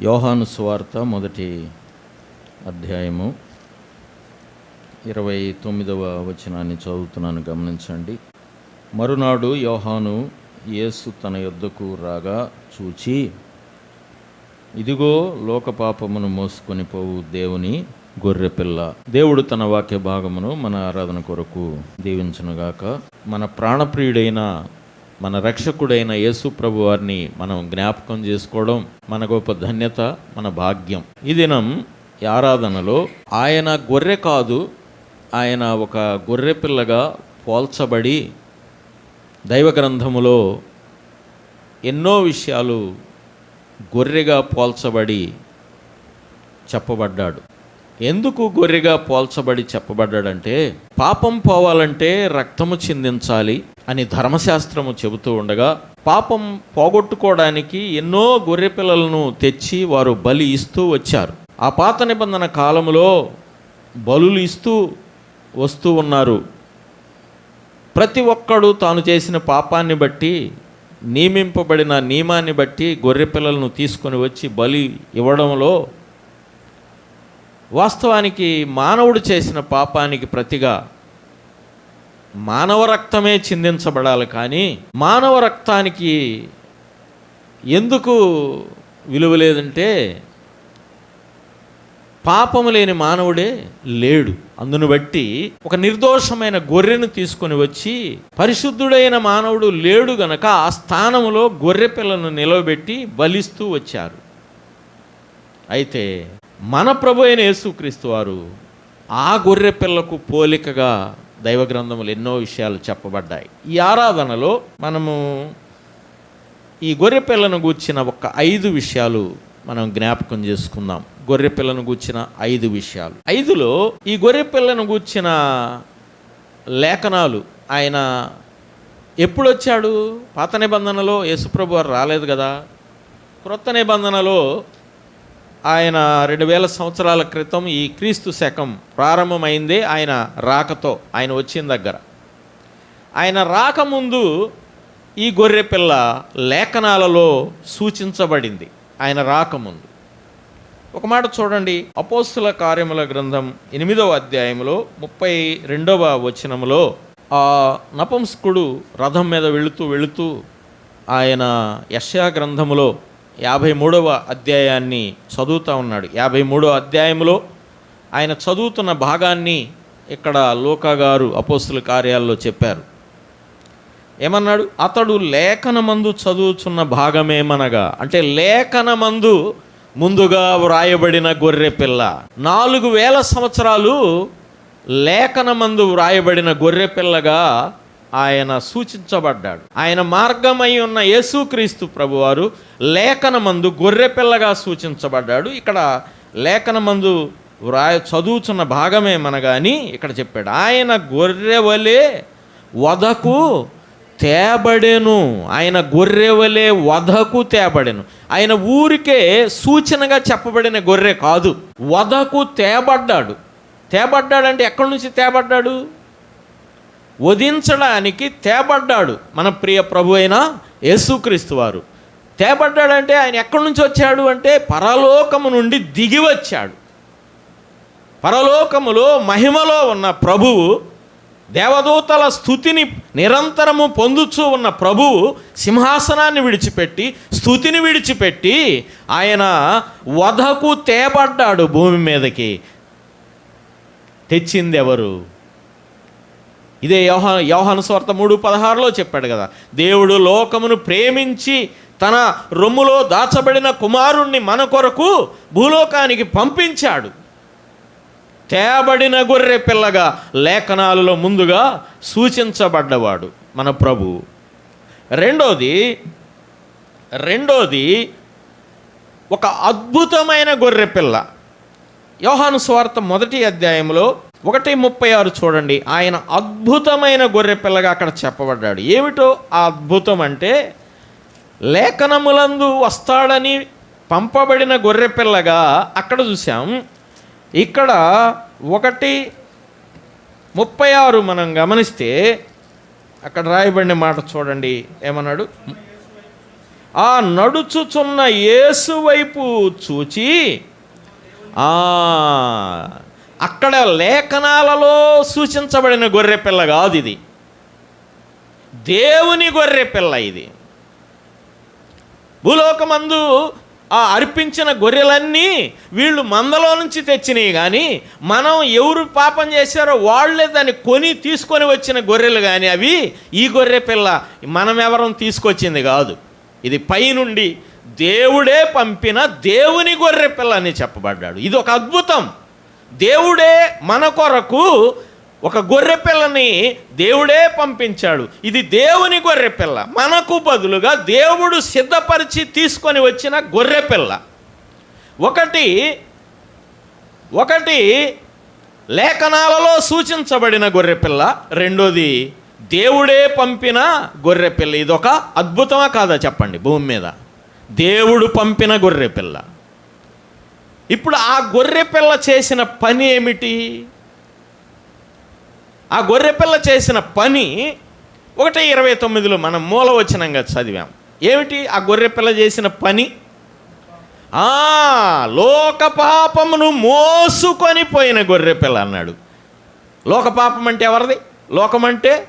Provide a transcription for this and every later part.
యోహాను స్వార్త మొదటి అధ్యాయము ఇరవై తొమ్మిదవ వచనాన్ని చదువుతున్నాను గమనించండి. మరునాడు యోహాను యేసు తన యొద్దకు రాగా చూచి ఇదిగో లోక పాపమును మోసుకొని పోవు దేవుని గొర్రెపిల్ల. దేవుడు తన వాక్య భాగమును మన ఆరాధన కొరకు దీవించనుగాక. మన ప్రాణప్రియుడైన మన రక్షకుడైన యేసు ప్రభు వారిని మనం జ్ఞాపకం చేసుకోవడం మన గొప్ప ధన్యత మన భాగ్యం. ఈ దినం ఈ ఆరాధనలో ఆయన గొర్రె కాదు ఆయన ఒక గొర్రె పిల్లగా పోల్చబడి దైవ గ్రంథములో ఎన్నో విషయాలు గొర్రెగా పోల్చబడి చెప్పబడ్డాడు. ఎందుకు గొర్రెగా పోల్చబడి చెప్పబడ్డాడంటే పాపం పోవాలంటే రక్తము చిందించాలి అని ధర్మశాస్త్రము చెబుతూ ఉండగా పాపం పోగొట్టుకోవడానికి ఎన్నో గొర్రె పిల్లలను తెచ్చి వారు బలి ఇస్తూ వచ్చారు. ఆ పాత నిబంధన కాలంలో బలులు ఇస్తూ వస్తూ ఉన్నారు. ప్రతి ఒక్కడు తాను చేసిన పాపాన్ని బట్టి నియమింపబడిన నియమాన్ని బట్టి గొర్రె పిల్లలను తీసుకొని వచ్చి బలి ఇవ్వడంలో వాస్తవానికి మానవుడు చేసిన పాపానికి ప్రతిగా మానవ రక్తమే చిందించబడాలి కానీ మానవ రక్తానికి ఎందుకు విలువ లేదంటే పాపము లేని మానవుడే లేడు. అందును బట్టి ఒక నిర్దోషమైన గొర్రెను తీసుకొని వచ్చి పరిశుద్ధుడైన మానవుడు లేడు గనక ఆ స్థానములో గొర్రె పిల్లను నిలవబెట్టి బలిస్తూ వచ్చారు. అయితే మన ప్రభు అయిన యేసుక్రీస్తు వారు ఆ గొర్రె పిల్లకు పోలికగా దైవ గ్రంథములు ఎన్నో విషయాలు చెప్పబడ్డాయి. ఈ ఆరాధనలో మనము ఈ గొర్రె పిల్లను గూర్చిన ఒక ఐదు విషయాలు మనం జ్ఞాపకం చేసుకుందాం. గొర్రె పిల్లను గూర్చిన ఐదు విషయాలు. ఐదులో ఈ గొర్రె పిల్లను గూర్చిన లేఖనాలు ఆయన ఎప్పుడు వచ్చాడు పాత నిబంధనలో యేసుప్రభు వారు రాలేదు కదా? క్రొత్త నిబంధనలో ఆయన రెండు వేల సంవత్సరాల క్రితం ఈ క్రీస్తు శకం ప్రారంభమైందే ఆయన రాకతో ఆయన వచ్చిన దగ్గర. ఆయన రాకముందు ఈ గొర్రె పిల్ల లేఖనాలలో సూచించబడింది ఆయన రాకముందు. ఒక మాట చూడండి అపోస్తుల కార్యముల గ్రంథం ఎనిమిదవ అధ్యాయంలో ముప్పై రెండవ వచనములో ఆ నపంసకుడు రథం మీద వెళుతూ వెళుతూ ఆయన యశా గ్రంథములో యాభై మూడవ అధ్యాయాన్ని చదువుతూ ఉన్నాడు. యాభై మూడవ అధ్యాయంలో ఆయన చదువుతున్న భాగాన్ని ఇక్కడ లోకా గారు అపోస్తుల కార్యాల్లో చెప్పారు. ఏమన్నాడు? అతడు లేఖనమందు చదువుతున్న భాగమేమనగా అంటే లేఖనమందు ముందుగా వ్రాయబడిన గొర్రె పిల్ల. నాలుగు వేల సంవత్సరాలు లేఖనమందు వ్రాయబడిన గొర్రె పిల్లగా ఆయన సూచించబడ్డాడు. ఆయన మార్గమై ఉన్న యేసుక్రీస్తు ప్రభువారు లేఖనమందు గొర్రె పిల్లగా సూచించబడ్డాడు. ఇక్కడ లేఖనమందు వ్రాయ చదువుచున్న భాగమే మనగాని ఇక్కడ చెప్పాడు. ఆయన గొర్రె వలె వధకు తేబడెను. ఆయన గొర్రెవలే వధకు తేబడెను. ఆయన ఊరికే సూచనగా చెప్పబడిన గొర్రె కాదు. వధకు తేబడ్డాడు. తేబడ్డాడంటే ఎక్కడి నుంచి తేబడ్డాడు? వధించడానికి తేబడ్డాడు మన ప్రియ ప్రభు అయిన యేసుక్రీస్తు వారు. తేబడ్డాడంటే ఆయన ఎక్కడి నుంచి వచ్చాడు అంటే పరలోకము నుండి దిగి వచ్చాడు. పరలోకములో మహిమలో ఉన్న ప్రభువు దేవదూతల స్థుతిని నిరంతరము పొందుచూ ఉన్న ప్రభువు సింహాసనాన్ని విడిచిపెట్టి స్థుతిని విడిచిపెట్టి ఆయన వధకు తేబడ్డాడు భూమి మీదకి. తెచ్చింది ఎవరు ఇదే యోహ యోహాను స్వార్థ మూడు పదహారులో చెప్పాడు కదా. దేవుడు లోకమును ప్రేమించి తన రొమ్ములో దాచబడిన కుమారుణ్ణి మన కొరకు భూలోకానికి పంపించాడు. తేబడిన గొర్రె పిల్లగా లేఖనాలలో ముందుగా సూచించబడ్డవాడు మన ప్రభు. రెండోది రెండోది ఒక అద్భుతమైన గొర్రె పిల్ల. యోహాను స్వార్థ మొదటి అధ్యాయంలో ఒకటి ముప్పై ఆరు చూడండి. ఆయన అద్భుతమైన గొర్రె పిల్లగా అక్కడ చెప్పబడ్డాడు. ఏమిటో ఆ అద్భుతం అంటే లేఖనములందు వస్తాడని పంపబడిన గొర్రె పిల్లగా అక్కడ చూసాం ఇక్కడ ఒకటి ముప్పై ఆరు మనం గమనిస్తే అక్కడ రాయబడిన మాట చూడండి. ఏమన్నాడు? ఆ నడుచుచున్న యేసు వైపు చూచి అక్కడ లేఖనాలలో సూచించబడిన గొర్రె పిల్ల కాదు ఇది. దేవుని గొర్రె పిల్ల ఇది. భూలోకమందు ఆ అర్పించిన గొర్రెలన్నీ వీళ్ళు మందలో నుంచి తెచ్చినవి కానీ మనం ఎవరు పాపం చేశారో వాళ్ళే దాన్ని కొని తీసుకొని వచ్చిన గొర్రెలు కానీ అవి ఈ గొర్రె పిల్ల మనం ఎవరం తీసుకొచ్చింది కాదు. ఇది పైనుండి దేవుడే పంపిన దేవుని గొర్రె పిల్ల అని చెప్పబడ్డాడు. ఇది ఒక అద్భుతం. దేవుడే మన కొరకు ఒక గొర్రెపిల్లని దేవుడే పంపించాడు. ఇది దేవుని గొర్రెపిల్ల మనకు బదులుగా దేవుడు సిద్ధపరిచి తీసుకొని వచ్చిన గొర్రెపిల్ల ఒకటి ఒకటి లేఖనాలలో సూచించబడిన గొర్రెపిల్ల రెండోది దేవుడే పంపిన గొర్రెపిల్ల ఇది ఇదొక అద్భుతమా కాదా చెప్పండి భూమి మీద? దేవుడు పంపిన గొర్రెపిల్ల ఇప్పుడు ఆ గొర్రె పిల్ల చేసిన పని ఏమిటి? ఆ గొర్రెపిల్ల చేసిన పని ఒకటి ఇరవై తొమ్మిదిలో మనం మూలవచనంగా చదివాం. ఏమిటి? ఆ గొర్రెపిల్ల చేసిన పని? ఆ లోక పాపమును మోసుకొని పోయిన గొర్రెపిల్ల అన్నాడు. లోక పాపం అంటే ఎవరిది? లోకం అంటే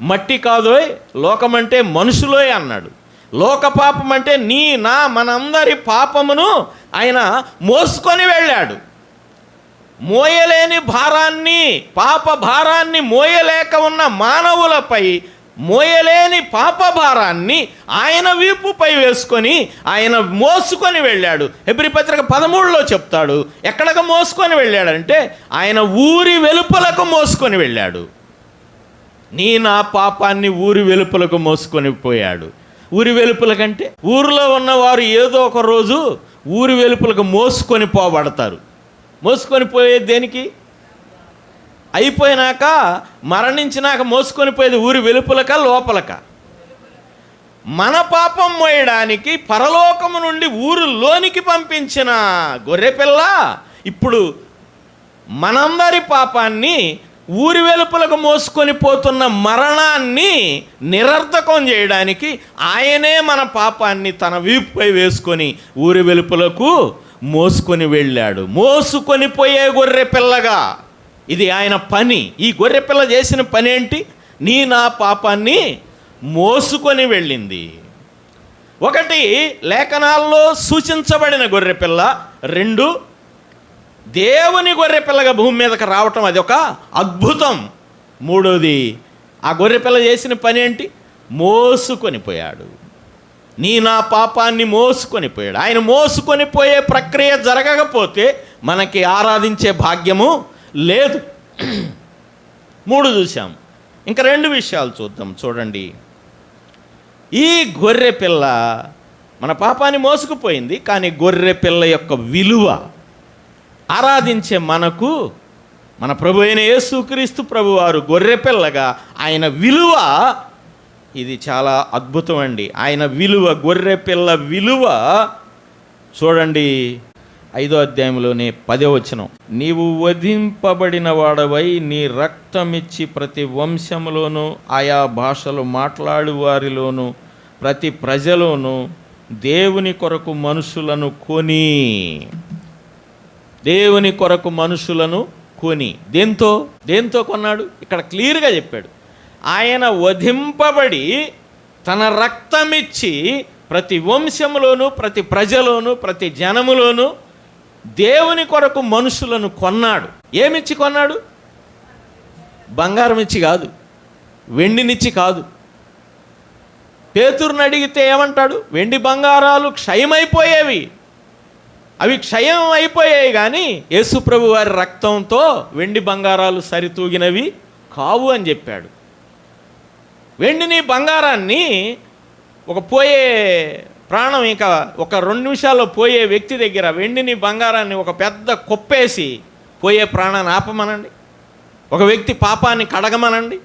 మట్టి కాదోయ్ లోకం అంటే మనుషులోయ్ అన్నాడు. లోక పాపం అంటే నీ నా మనందరి పాపమును ఆయన మోసుకొని వెళ్ళాడు. మోయలేని భారాన్ని పాప భారాన్ని మోయలేక ఉన్న మానవులపై మోయలేని పాప భారాన్ని ఆయన వీపుపై వేసుకొని ఆయన మోసుకొని వెళ్ళాడు. ఎబ్రి పత్రిక పదమూడులో చెప్తాడు ఎక్కడికి మోసుకొని వెళ్ళాడంటే ఆయన ఊరి వెలుపలకు మోసుకొని వెళ్ళాడు. నీ నా పాపాన్ని ఊరి వెలుపలకు మోసుకొని పోయాడు. ఊరి వెలుపలకంటే ఊరిలో ఉన్నవారు ఏదో ఒక రోజు ఊరి వెలుపులకు మోసుకొని పోబడతారు. మోసుకొని పోయేది దేనికి? అయిపోయినాక మరణించినాక మోసుకొని పోయేది ఊరి వెలుపులక లోపలక. మన పాపం మోయడానికి పరలోకము నుండి ఊరిలోనికి పంపించిన గొర్రెపిల్ల ఇప్పుడు మనందరి పాపాన్ని ఊరి వెలుపలకు మోసుకొని పోతున్న మరణాన్ని నిరర్థకం చేయడానికి ఆయనే మన పాపాన్ని తన వీపుపై వేసుకొని ఊరి వెలుపలకు మోసుకొని వెళ్ళాడు. మోసుకొని పోయే గొర్రె పిల్లగా. ఇది ఆయన పని. ఈ గొర్రె పిల్ల చేసిన పని ఏంటి నీ నా పాపాన్ని మోసుకొని వెళ్ళింది. ఒకటి లేఖనాల్లో సూచించబడిన గొర్రె పిల్ల. రెండు దేవుని గొర్రె పిల్లగా భూమి మీదకి రావటం అది ఒక అద్భుతం. మూడోది ఆ గొర్రె పిల్ల చేసిన పని ఏంటి? మోసుకొని పోయాడు. నీ నా పాపాన్ని మోసుకొని పోయాడు. ఆయన మోసుకొని పోయే ప్రక్రియ జరగకపోతే మనకి ఆరాధించే భాగ్యము లేదు. మూడు చూసాం ఇంకా రెండు విషయాలు చూద్దాం. చూడండి. ఈ గొర్రె పిల్ల మన పాపాన్ని మోసుకుపోయింది కానీ గొర్రె పిల్ల యొక్క విలువ ఆరాధించే మనకు మన ప్రభు అయిన యేసుక్రీస్తు ప్రభువారు గొర్రె పిల్లగా ఆయన విలువ ఇది చాలా అద్భుతం అండి. ఆయన విలువ గొర్రె పిల్ల విలువ చూడండి ఐదో అధ్యాయంలోనే పదే వచనం. నీవు వధింపబడిన వాడవై నీ రక్తమిచ్చి ప్రతి వంశంలోనూ ఆయా భాషలు మాట్లాడు వారిలోనూ ప్రతి ప్రజలోనూ దేవుని కొరకు మనుషులను కొని దేవుని కొరకు మనుషులను కొని. దేంతో? దేంతో కొన్నాడు? ఇక్కడ క్లియర్గా చెప్పాడు. ఆయన వధింపబడి తన రక్తమిచ్చి ప్రతి వంశంలోనూ ప్రతి ప్రజలోను ప్రతి జనములోనూ దేవుని కొరకు మనుషులను కొన్నాడు. ఏమిచ్చి కొన్నాడు? బంగారం ఇచ్చి కాదు. వెండినిచ్చి కాదు. పేతురుని అడిగితే ఏమంటాడు? వెండి బంగారాలు క్షయమైపోయేవి. అవి క్షయం అయిపోయాయి కానీ యేసుప్రభు వారి రక్తంతో వెండి బంగారాలు సరితూగినవి కావు అని చెప్పాడు. వెండిని బంగారాన్ని ఒక పోయే ప్రాణం ఇంకా ఒక రెండు నిమిషాల్లో పోయే వ్యక్తి దగ్గర వెండిని బంగారాన్ని ఒక పెద్ద కొప్పేసి పోయే ప్రాణాన్ని ఆపమనండి. ఒక వ్యక్తి పాపాన్ని కడగమనండి.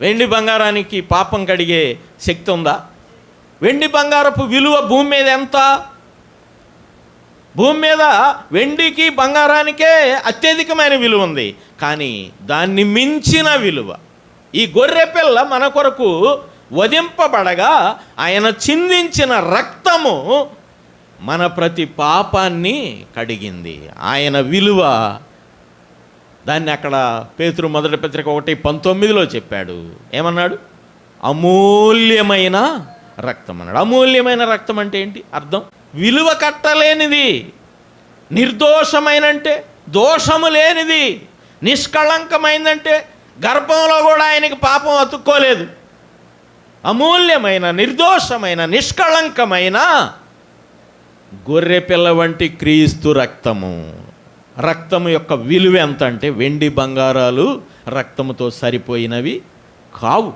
వెండి బంగారానికి పాపం కడిగే శక్తి ఉందా? వెండి బంగారపు విలువ భూమి మీద ఎంత? భూమి మీద వెండికి బంగారానికే అత్యధికమైన విలువ ఉంది. కానీ దాన్ని మించిన విలువ. ఈ గొర్రె పిల్ల మన కొరకు వధింపబడగా ఆయన చిందించిన రక్తము మన ప్రతి పాపాన్ని కడిగింది. ఆయన విలువ దాన్ని అక్కడ పేతురు మొదటి పత్రిక ఒకటి పంతొమ్మిదిలో చెప్పాడు. ఏమన్నాడు? అమూల్యమైన రక్తం అన్నాడు. అమూల్యమైన రక్తం అంటే ఏంటి? అర్థం? విలువ కట్టలేనిది నిర్దోషమైనంటే దోషము లేనిది నిష్కళంకమైందంటే గర్భంలో కూడా ఆయనకి పాపం అతుక్కోలేదు. అమూల్యమైన నిర్దోషమైన నిష్కళంకమైన గొర్రెపిల్ల వంటి క్రీస్తు రక్తము. రక్తము యొక్క విలువ ఎంత అంటే వెండి బంగారాలు రక్తముతో సరిపోయినవి కావు.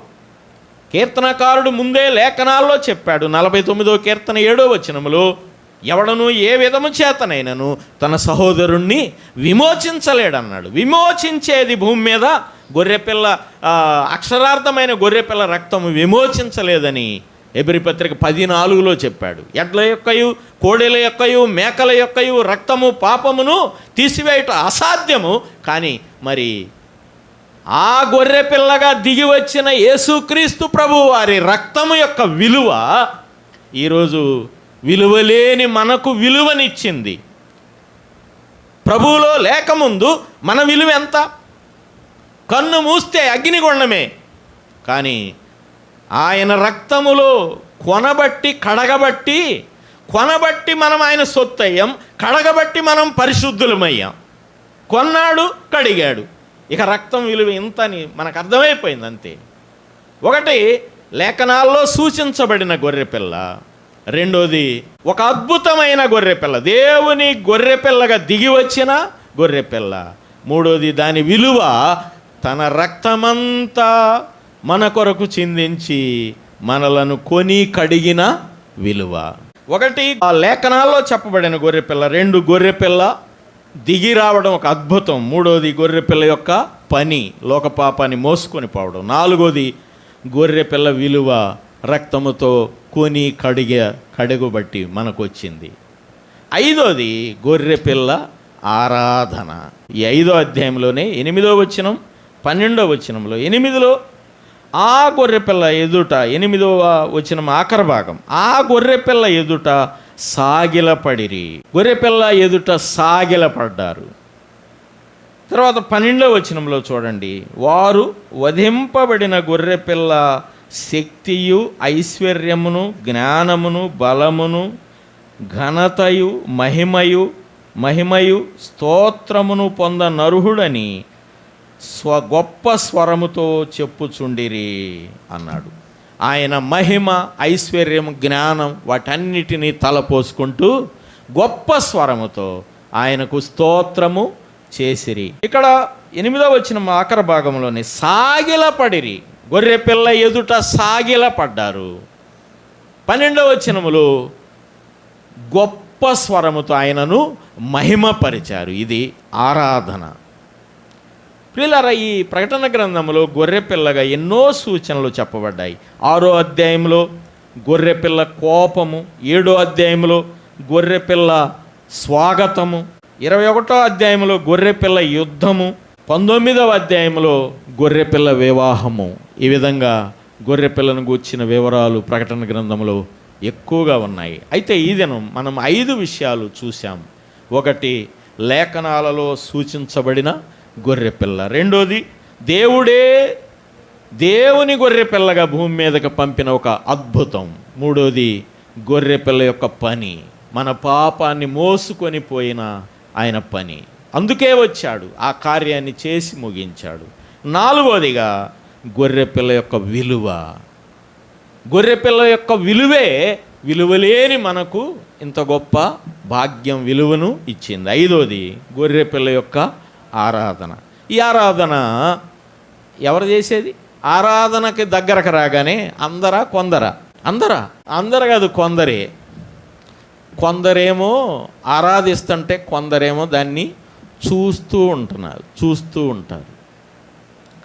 కీర్తనకారుడు ముందే లేఖనాల్లో చెప్పాడు నలభై తొమ్మిదో కీర్తన ఏడో వచనములో ఎవడను ఏ విధము చేతనైనను తన సహోదరుణ్ణి విమోచించలేడన్నాడు. విమోచించేది భూమి మీద గొర్రెపిల్ల అక్షరార్థమైన గొర్రెపిల్ల రక్తము విమోచించలేదని ఎబిరిపత్రిక పది నాలుగులో చెప్పాడు. ఎడ్ల యొక్కయు కోడెల యొక్కయు మేకల యొక్కయు రక్తము పాపమును తీసివేయటం అసాధ్యము. కానీ మరి ఆ గొర్రె పిల్లగా దిగి వచ్చిన యేసుక్రీస్తు ప్రభు వారి రక్తము యొక్క విలువ ఈరోజు విలువలేని మనకు విలువనిచ్చింది. ప్రభువులో లేకముందు మన విలువ ఎంత? కన్ను మూస్తే అగ్నిగుండమే. కానీ ఆయన రక్తములో కొనబట్టి కడగబట్టి కొనబట్టి మనం ఆయన సొత్తయ్యాం కడగబట్టి మనం పరిశుద్ధులమయ్యాం. కొన్నాడు కడిగాడు. ఇక రక్తం విలువ ఇంత అని మనకు అర్థమైపోయింది అంతే. ఒకటి లేఖనాల్లో సూచించబడిన గొర్రెపిల్ల. రెండోది ఒక అద్భుతమైన గొర్రెపిల్ల దేవుని గొర్రెపిల్లగా దిగి వచ్చిన గొర్రెపిల్ల మూడోది దాని విలువ తన రక్తమంతా మన కొరకు చిందించి మనలను కొని కడిగిన విలువ. ఒకటి ఆ లేఖనాల్లో చెప్పబడిన గొర్రెపిల్ల రెండు గొర్రెపిల్ల దిగి రావడం ఒక అద్భుతం. మూడోది గొర్రెపిల్ల యొక్క పని లోకపాపాన్ని మోసుకొని పోవడం. నాలుగోది గొర్రెపిల్ల విలువ రక్తముతో కొని కడిగ కడుగుబట్టి మనకు వచ్చింది ఐదోది గొర్రెపిల్ల ఆరాధన. ఈ ఐదో అధ్యాయంలోనే ఎనిమిదో వచనం పన్నెండో వచనంలో ఎనిమిదిలో ఆ గొర్రెపిల్ల ఎదుట ఎనిమిదవ వచనం ఆఖరి భాగం ఆ గొర్రెపిల్ల ఎదుట సాగిలపడిరి. గొర్రెపిల్ల ఎదుట సాగిలపడ్డారు. తర్వాత పన్నెండో వచనంలో చూడండి వారు వధింపబడిన గొర్రెపిల్ల శక్తియు ఐశ్వర్యమును జ్ఞానమును బలమును ఘనతయు మహిమయు మహిమయు స్తోత్రమును పొంద నరుహుడని స్వ గొప్ప స్వరముతో చెప్పుచుండిరి అన్నాడు. ఆయన మహిమ ఐశ్వర్యం జ్ఞానం వాటన్నిటినీ తలపోసుకుంటూ గొప్ప స్వరముతో ఆయనకు స్తోత్రము చేసిరి. ఇక్కడ ఎనిమిదో వచ్చిన ఆఖర భాగంలోని సాగిలపడిరి. గొర్రెపిల్ల ఎదుట సాగిలపడ్డారు. పన్నెండవ వచనములో గొప్ప స్వరముతో ఆయనను మహిమపరిచారు. ఇది ఆరాధన. ప్రియులారా ఈ ప్రకటన గ్రంథంలో గొర్రెపిల్లగా ఎన్నో సూచనలు చెప్పబడ్డాయి. ఆరో అధ్యాయంలో గొర్రెపిల్ల కోపము ఏడో అధ్యాయంలో గొర్రెపిల్ల స్వాగతము ఇరవై ఒకటో అధ్యాయంలో గొర్రెపిల్ల యుద్ధము పంతొమ్మిదవ అధ్యాయంలో గొర్రెపిల్ల వివాహము. ఈ విధంగా గొర్రెపిల్లను గూర్చిన వివరాలు ప్రకటన గ్రంథంలో ఎక్కువగా ఉన్నాయి. అయితే ఈ దినం మనం ఐదు విషయాలు చూసాం ఒకటి లేఖనాలలో సూచించబడిన గొర్రెపిల్ల రెండోది దేవుడే దేవుని గొర్రెపిల్లగా భూమి మీదకి పంపిన ఒక అద్భుతం. మూడోది గొర్రెపిల్ల యొక్క పని. మన పాపాన్ని మోసుకొని పోయిన ఆయన పని. అందుకే వచ్చాడు. ఆ కార్యాన్ని చేసి ముగించాడు. నాలుగోదిగా గొర్రెపిల్ల యొక్క విలువ. గొర్రెపిల్ల యొక్క విలువే విలువలేని మనకు ఇంత గొప్ప భాగ్యం విలువను ఇచ్చింది. ఐదోది గొర్రెపిల్ల యొక్క ఆరాధన. ఈ ఆరాధన ఎవరు చేసేది? ఆరాధనకి దగ్గరకు రాగానే అందరా కొందరా? అందరా? అందరు కాదు కొందరే. కొందరేమో ఆరాధిస్తుంటే కొందరేమో దాన్ని చూస్తూ ఉంటున్నారు చూస్తూ ఉంటారు.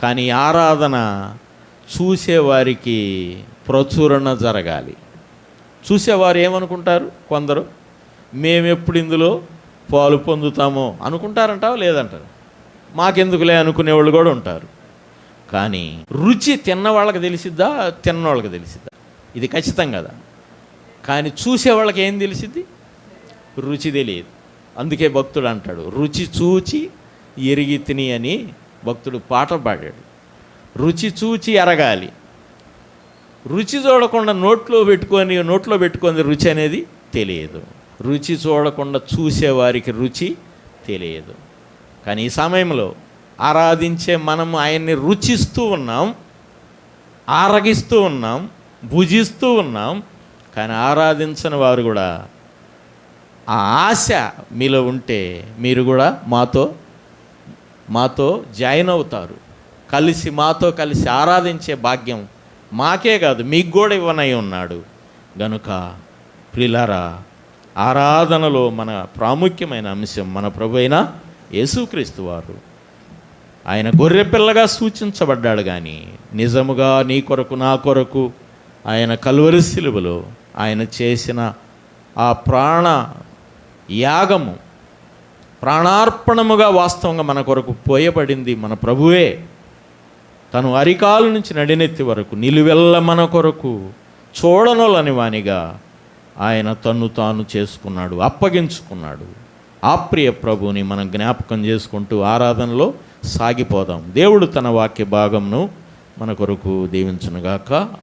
కానీ ఆరాధన చూసేవారికి ప్రచురణ జరగాలి. చూసేవారు ఏమనుకుంటారు కొందరు? మేమెప్పుడు ఇందులో పాలు పొందుతామో అనుకుంటారంటావా లేదంటారు? మాకెందుకులే అనుకునేవాళ్ళు కూడా ఉంటారు. కానీ రుచి తిన్న వాళ్ళకి తెలిసిద్దా? తిన్న వాళ్ళకి తెలిసిద్దా? ఇది ఖచ్చితం కదా. కానీ చూసే వాళ్ళకి ఏం తెలిసిద్ది? రుచి తెలియదు. అందుకే భక్తుడు అంటాడు రుచి చూచి ఎరిగి తిని అని భక్తుడు పాట పాడాడు. రుచి చూచి ఎరగాలి రుచి చూడకుండా నోట్లో పెట్టుకొని నోట్లో పెట్టుకొని రుచి అనేది తెలియదు. రుచి చూడకుండా చూసేవారికి రుచి తెలియదు. కానీ ఈ సమయంలో ఆరాధించే మనం ఆయన్ని రుచిస్తూ ఉన్నాం ఆరగిస్తూ ఉన్నాం భుజిస్తూ ఉన్నాం. కానీ ఆరాధించని వారు కూడా ఆ ఆశ మీలో ఉంటే మీరు కూడా మాతో మాతో జాయిన్ అవుతారు. కలిసి మాతో కలిసి ఆరాధించే భాగ్యం మాకే కాదు మీకు కూడా ఇవ్వనై ఉన్నాడు. గనుక ప్రిలారా ఆరాధనలో మన ప్రాముఖ్యమైన అంశం మన ప్రభు అయిన యేసుక్రీస్తు వారు. ఆయన గొర్రెపిల్లగా సూచించబడ్డాడు కానీ నిజముగా నీ కొరకు నా కొరకు ఆయన కలువరి శిలువలో ఆయన చేసిన ఆ ప్రాణ యాగము ప్రాణార్పణముగా వాస్తవంగా మన కొరకు పోయబడింది మన ప్రభువే. తను అరికాలు నుంచి నడినెత్తి వరకు నిలువెల్ల మన కొరకు చూడనోలని వానిగా ఆయన తన్ను తాను చేసుకున్నాడు అప్పగించుకున్నాడు. ఆ ప్రియ ప్రభుని మనం జ్ఞాపకం చేసుకుంటూ ఆరాధనలో సాగిపోదాం. దేవుడు తన వాక్య భాగంను మన కొరకు దీవించునుగాక.